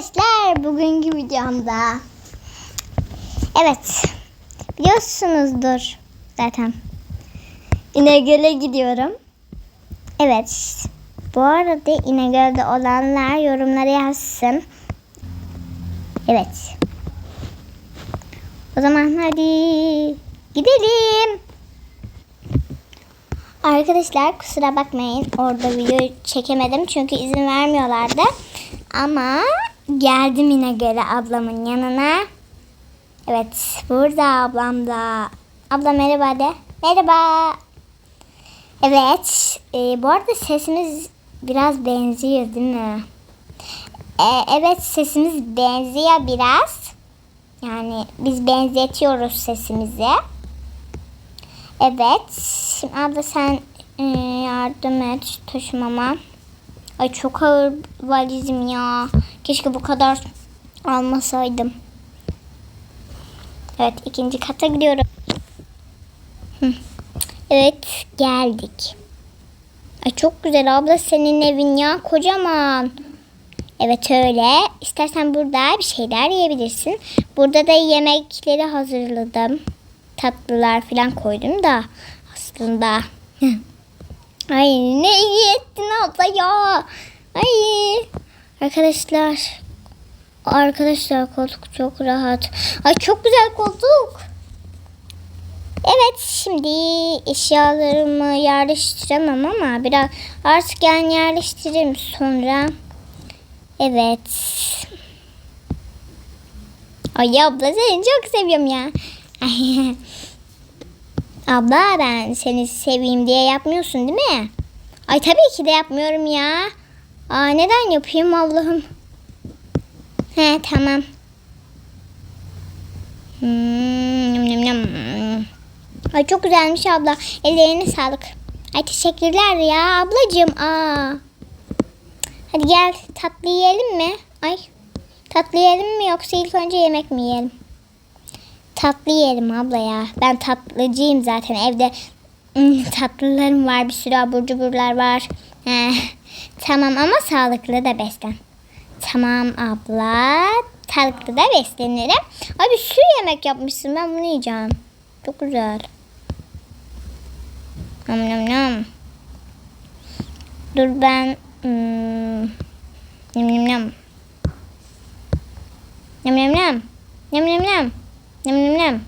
Arkadaşlar bugünkü videomda evet biliyorsunuzdur zaten İnegöl'e gidiyorum. Evet bu arada İnegöl'de olanlar yorumlara yazsın. Evet. O zaman hadi gidelim. Arkadaşlar kusura bakmayın orada video çekemedim çünkü izin vermiyorlardı. Ama geldim yine göre ablamın yanına. Evet burada ablam da. Abla merhaba de. Merhaba. Evet e, bu arada sesimiz biraz benziyor değil mi? E, evet sesimiz benziyor biraz. Yani biz benzetiyoruz sesimizi. Evet. Şimdi abla sen e, yardım et taşımama. Ay çok ağır valizim ya. Keşke bu kadar almasaydım. Evet ikinci kata gidiyorum. Evet geldik. Ay çok güzel abla senin evin ya kocaman. Evet öyle. İstersen burada bir şeyler yiyebilirsin. Burada da yemekleri hazırladım. Tatlılar falan koydum da aslında. Ay ne iyi ettin abla ya. Ay. Arkadaşlar. Arkadaşlar koltuk çok rahat. Ay çok güzel koltuk. Evet şimdi eşyalarımı yerleştiremem ama biraz artık yani yerleştiririm sonra. Evet. Ay abla seni çok seviyorum ya. Abla ben seni seveyim diye yapmıyorsun değil mi? Ay tabii ki de yapmıyorum ya. Aa neden yapayım Allah'ım? He tamam. Hmm. Ay çok güzelmiş abla. Ellerine sağlık. Ay teşekkürler ya ablacığım. Aa. Hadi gel tatlı yiyelim mi? Ay tatlı yiyelim mi yoksa ilk önce yemek mi yiyelim? Tatlı yiyelim abla ya. Ben tatlıcıyım zaten evde. hmm, Tatlılarım var bir sürü abur cuburlar var. He, tamam ama sağlıklı da beslen. Tamam abla. Sağlıklı da beslenirim. Bir sürü yemek yapmışsın ben bunu yiyeceğim. Çok güzel. Nam nam nam. Dur ben hmm, nam nam nam. Nam nam nam. Nam nam nam. Nem nem.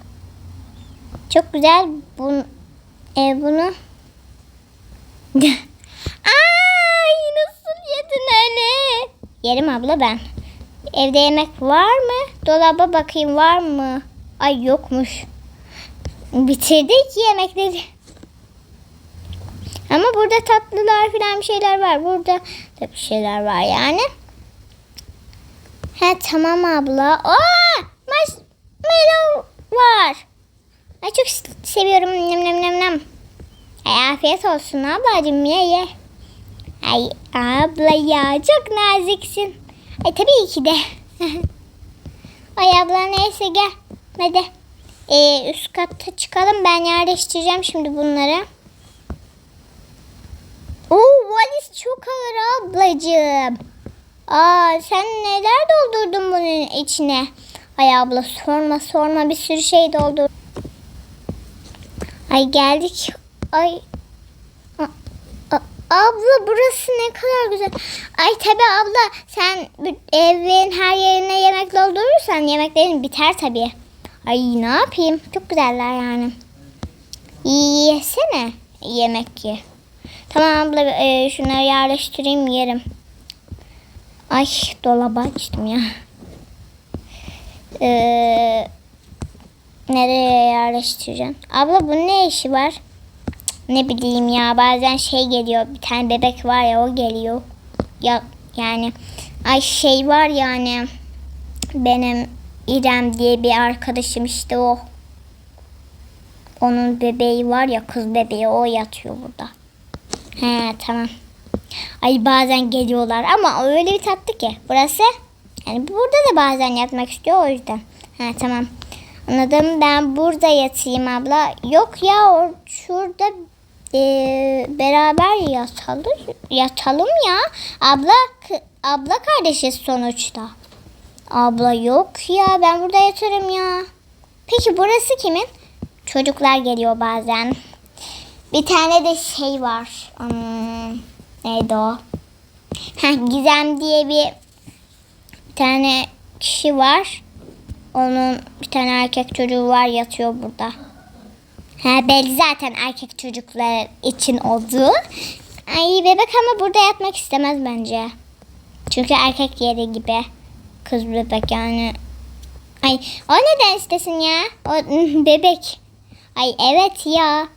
Çok güzel. Bun, e, bunu. Yerim abla ben. Evde yemek var mı? Dolaba bakayım var mı? Ay yokmuş. Bitirdik yemekleri. Ama burada tatlılar falan bir şeyler var. Burada da bir şeyler var yani. He tamam abla. Aa! Melo var. Ay çok seviyorum. Nem nem nem nem. Ay afiyet olsun ablacığım ye ye. Ay abla ya çok naziksin. Ay tabii ki de. Ay abla neyse gel. Hadi. Ee, üst katta çıkalım. Ben yerleştireceğim şimdi bunları. Oo valiz çok ağır ablacığım. Aa sen neler doldurdun bunun içine? Ay abla sorma sorma bir sürü şey doldur. Ay geldik. Ay. Abla burası ne kadar güzel. Ay tabi abla sen evin her yerine yemek doldurursan yemeklerin biter tabi. Ay ne yapayım? Çok güzeller yani. Yesene yemek ye. Tamam abla e, şunları yerleştireyim yerim. Ay dolaba açtım ya. Ee, nereye yerleştireceğim? Abla bu ne işi var? Ne bileyim ya bazen şey geliyor bir tane bebek var ya o geliyor. Ya yani ay şey var yani benim İrem diye bir arkadaşım işte o. Onun bebeği var ya kız bebeği o yatıyor burada. He tamam. Ay bazen geliyorlar ama öyle bir tatlı ki burası. Yani burada da bazen yatmak istiyor o yüzden. Ha tamam. Anladım ben burada yatayım abla. Yok ya o şurada e, beraber yatalım, yatalım ya. Abla abla kardeşiz sonuçta. Abla yok ya ben burada yatarım ya. Peki burası kimin? Çocuklar geliyor bazen. Bir tane de şey var. Hmm, neydi o? Gizem diye bir tane kişi var. Onun bir tane erkek çocuğu var yatıyor burada. Ha, belli zaten erkek çocuklar için olduğu. Ay bebek ama burada yatmak istemez bence. Çünkü erkek yeri gibi. Kız bebek yani. Ay o neden istesin ya? O bebek. Ay evet ya.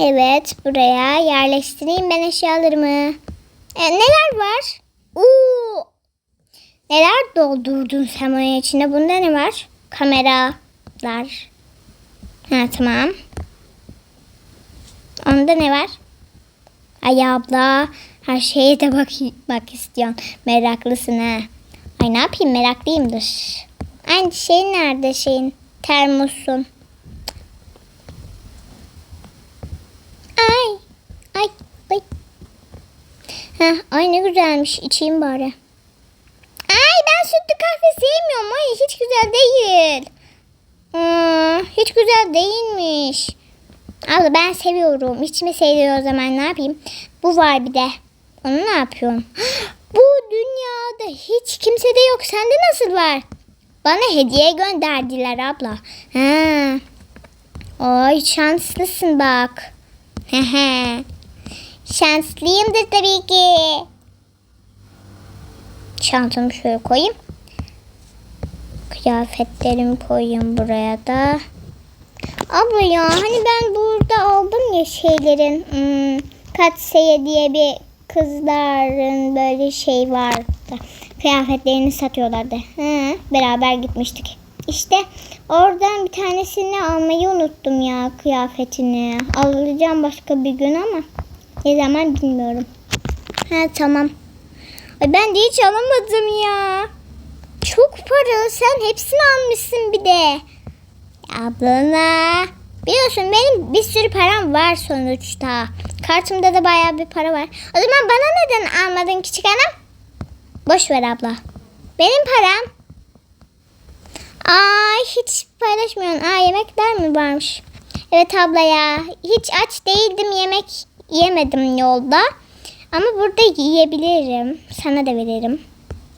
Evet buraya yerleştireyim ben eşyalarımı. E, neler var? Oo. Neler doldurdun sen onun içine? Bunda ne var? Kameralar. Ha tamam. Onda ne var? Ay abla her şeye de bak, bak istiyorsun. Meraklısın ha. Ay ne yapayım meraklıyımdır. Aynı şeyin nerede şeyin? Termosun. Ay. Ay. Ay. Heh, ay ne güzelmiş. İçeyim bari. Ay ben sütlü kahve sevmiyorum. Ay hiç güzel değil. Hmm, hiç güzel değilmiş. Abla ben seviyorum. İçime seviyor o zaman ne yapayım? Bu var bir de. Onu ne yapıyorum? Bu dünyada hiç kimse de yok. Sende nasıl var? Bana hediye gönderdiler abla. Ha. Ay şanslısın bak. Şanslıyımdır tabii ki. Çantamı şöyle koyayım. Kıyafetlerimi koyayım buraya da. Abla ya hani ben burada aldım ya şeylerin hmm, Katseye diye bir kızların böyle şey vardı. Kıyafetlerini satıyorlardı. Hı, beraber gitmiştik. İşte oradan bir tanesini almayı unuttum ya kıyafetini. Alacağım başka bir gün ama ne zaman bilmiyorum. Ha tamam. Ay ben de hiç alamadım ya. Çok para. Sen hepsini almışsın bir de. Ablana. Biliyorsun benim bir sürü param var sonuçta. Kartımda da bayağı bir para var. O zaman bana neden almadın küçük hanım? Boş ver abla. Benim param. Ay hiç paylaşmıyorsun. Aa yemekler mi varmış? Evet abla ya. Hiç aç değildim yemek yemedim yolda. Ama burada yiyebilirim. Sana da veririm.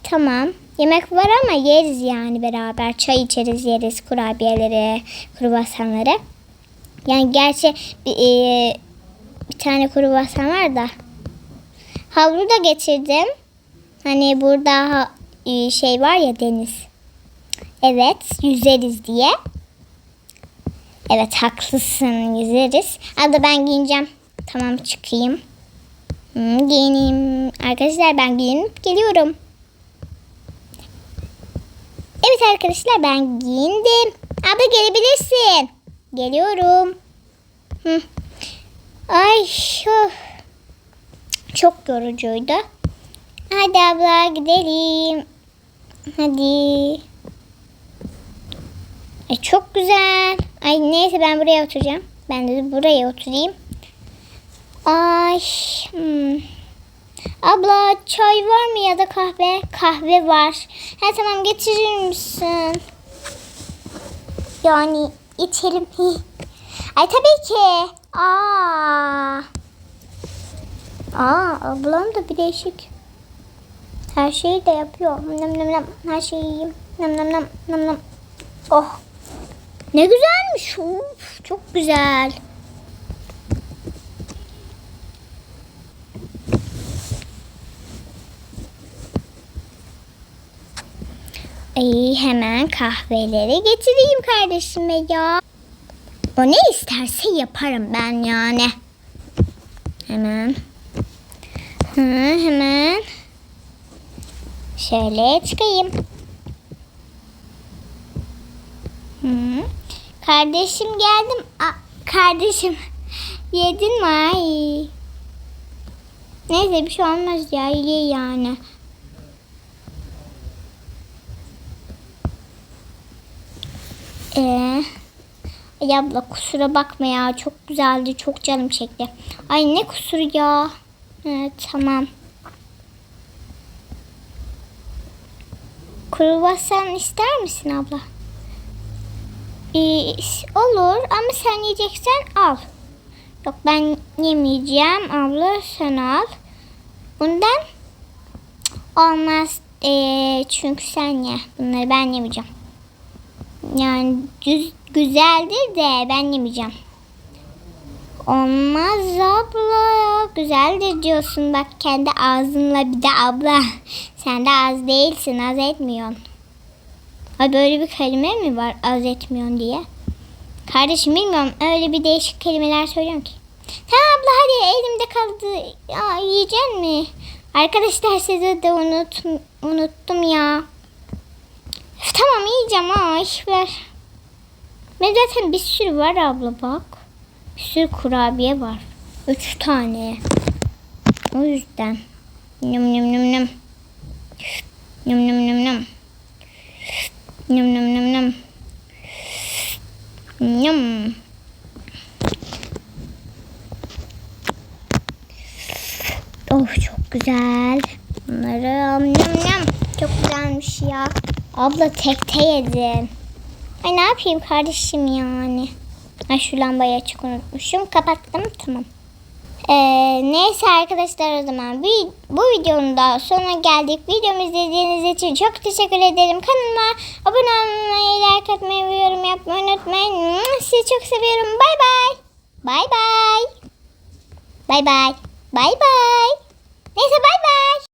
Tamam. Yemek var ama yeriz yani beraber. Çay içeriz yeriz. Kurabiyeleri, kruvasanları. Yani gerçi bir, e, bir tane kruvasan var da. Havlu da getirdim. Hani burada e, şey var ya deniz. Evet yüzeriz diye. Evet haklısın yüzeriz. Hadi ben giyineceğim. Tamam çıkayım. Hmm, giyineyim. Arkadaşlar ben giyinip geliyorum. Evet arkadaşlar ben giyindim. Abla gelebilirsin. Geliyorum. Hı. Ay of. Çok yorucuydu. Hadi abla gidelim. Hadi. Ay çok güzel. Ay neyse ben buraya oturacağım. Ben de buraya oturayım. Ay. Hmm. Abla çay var mı ya da kahve? Kahve var. Ha tamam getirir misin? Yani içelim. Ay tabii ki. Aa. Aa ablam da bir değişik. Her şeyi de yapıyor. Nem nem nem. Her şeyi yiyeyim. Nem nem nem nem nem. Oh. Ne güzelmiş. Uf, çok güzel. Ay hemen kahveleri getireyim kardeşime ya. O ne isterse yaparım ben yani. Hemen. Hı, hemen. Şöyle çıkayım. Hı. Kardeşim geldim. Aa, kardeşim yedin mi? Ay. Neyse bir şey olmaz ya ye yani. Ee, ay abla kusura bakma ya çok güzeldi çok canım çekti. Ay ne kusuru ya. Evet tamam. Kruvasan ister misin abla? Ee, olur ama sen yiyeceksen al. Yok ben yemeyeceğim abla sen al. Bundan olmaz Ee, çünkü sen ye. Bunları ben yemeyeceğim. Yani düz, güzeldir de ben yemeyeceğim. Olmaz abla. Güzeldir diyorsun bak kendi ağzınla bir de abla. Sen de az değilsin az etmiyorsun. Ha böyle bir kelime mi var az etmiyorsun diye. Kardeşim bilmiyorum öyle bir değişik kelimeler söylüyorum ki. Tamam abla hadi elimde kaldı. Ya, yiyecek mi? Arkadaşlar size de unut, unuttum ya. Tamam yiyeceğim ay ver. Ben zaten bir sürü var abla bak. Bir sürü kurabiye var. Üç tane. O yüzden. Nım nım nım nım. Nım nım nım nım. Nım nım nım nım. Nım. Oh çok güzel. Bunları nım nım. Çok güzelmiş ya. Abla tekte yedin. Ay ne yapayım kardeşim yani. Ha şu lambayı açık unutmuşum. Kapattım tamam. Ee, neyse arkadaşlar o zaman bir, bu videonun da sonuna geldik. Videomu izlediğiniz için çok teşekkür ederim. Kanalıma abone olmayı, like atmayı ve yorum yapmayı unutmayın. Sizi çok seviyorum. Bay bay. Bay bay. Bay bay. Bay bay. Neyse bay bay.